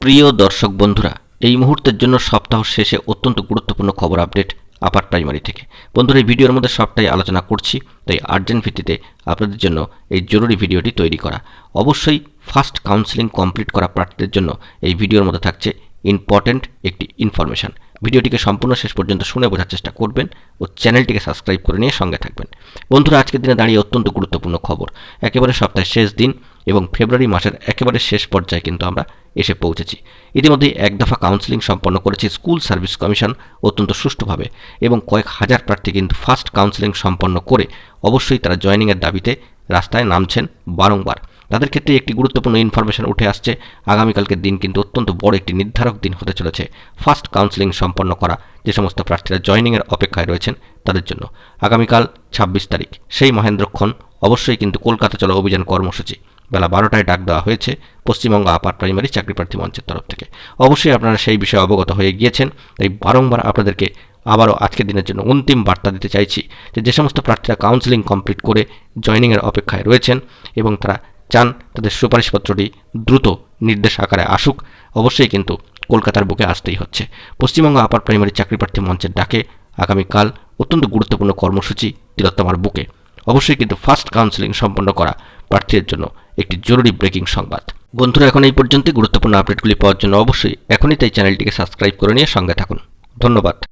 প্রিয় দর্শক বন্ধুরা, এই মুহূর্তের জন্য সপ্তাহ শেষে অত্যন্ত গুরুত্বপূর্ণ খবর আপডেট আপার প্রাইমারি থেকে। বন্ধুরা, এই ভিডিওর মধ্যে সবটাই আলোচনা করছি, তাই আর্জেন্ট ভিত্তিতে আপনাদের জন্য এই জরুরি ভিডিওটি তৈরি করা। অবশ্যই ফার্স্ট কাউন্সেলিং কমপ্লিট করা প্রার্থীদের জন্য এই ভিডিওর মধ্যে থাকছে ইম্পর্ট্যান্ট একটি ইনফরমেশন ভিডিওটিকে সম্পূর্ণ শেষ পর্যন্ত শুনে বোঝার চেষ্টা করবেন ও চ্যানেলটিকে সাবস্ক্রাইব করে নিয়ে সঙ্গে থাকবেন। বন্ধুরা, আজকের দিনে দাঁড়িয়ে অত্যন্ত গুরুত্বপূর্ণ খবর। একেবারে সপ্তাহের শেষ দিন এবং ফেব্রুয়ারি মাসের একেবারে শেষ পর্যায়ে কিন্তু আমরা এসে পৌঁছেছি। ইতিমধ্যেই এক দফা কাউন্সেলিং সম্পন্ন করেছে স্কুল সার্ভিস কমিশন অত্যন্ত সুষ্ঠুভাবে এবং কয়েক হাজার প্রার্থী কিন্তু ফার্স্ট কাউন্সেলিং সম্পন্ন করে অবশ্যই তারা জয়নিংয়ের দাবিতে রাস্তায় নামছেন বারংবার। তাদের ক্ষেত্রে একটি গুরুত্বপূর্ণ ইনফরমেশন উঠে আসছে। আগামীকালকের দিন কিন্তু অত্যন্ত বড় একটি নির্ধারক দিন হতে চলেছে ফার্স্ট কাউন্সেলিং সম্পন্ন করা। যে সমস্ত প্রার্থীরা জয়নিংয়ের অপেক্ষায় রয়েছেন তাদের জন্য। আগামীকাল ছাব্বিশ তারিখ। সেই মহেন্দ্রক্ষণ অবশ্যই কিন্তু কলকাতা চলা অভিযান কর্মসূচি। বেলা বারোটায় ডাক দেওয়া হয়েছে পশ্চিমবঙ্গ আপার প্রাইমারি চাকরি প্রার্থী মঞ্চের তরফ থেকে। অবশ্যই আপনারা সেই বিষয়ে অবগত হয়ে গিয়েছেন। তাই বারংবার আপনাদেরকে আবারও আজকের দিনের জন্য অন্তিম বার্তা দিতে চাইছি যে যে সমস্ত প্রার্থীরা কাউন্সেলিং কমপ্লিট করে জয়নিংয়ের অপেক্ষায় রয়েছেন এবং তারা চান তাদের সুপারিশপত্রটি দ্রুত নির্দেশ আকারে আসুক, অবশ্যই কিন্তু কলকাতার বুকে আসতেই হচ্ছে। পশ্চিমবঙ্গ আপার প্রাইমারি চাকরি প্রার্থী মঞ্চের ডাকে আগামীকাল অত্যন্ত গুরুত্বপূর্ণ কর্মসূচি তিলোত্তমার বুকে। অবশ্যই কিন্তু ফার্স্ট কাউন্সেলিং সম্পন্ন করা প্রার্থীদের জন্য একটি জরুরি ব্রেকিং সংবাদ। বন্ধুরা, এখন এই পর্যন্ত গুরুত্বপূর্ণ আপডেটগুলি পাওয়ার জন্য অবশ্যই এখনই তাই চ্যানেলটিকে সাবস্ক্রাইব করে নিয়ে সঙ্গে থাকুন। ধন্যবাদ।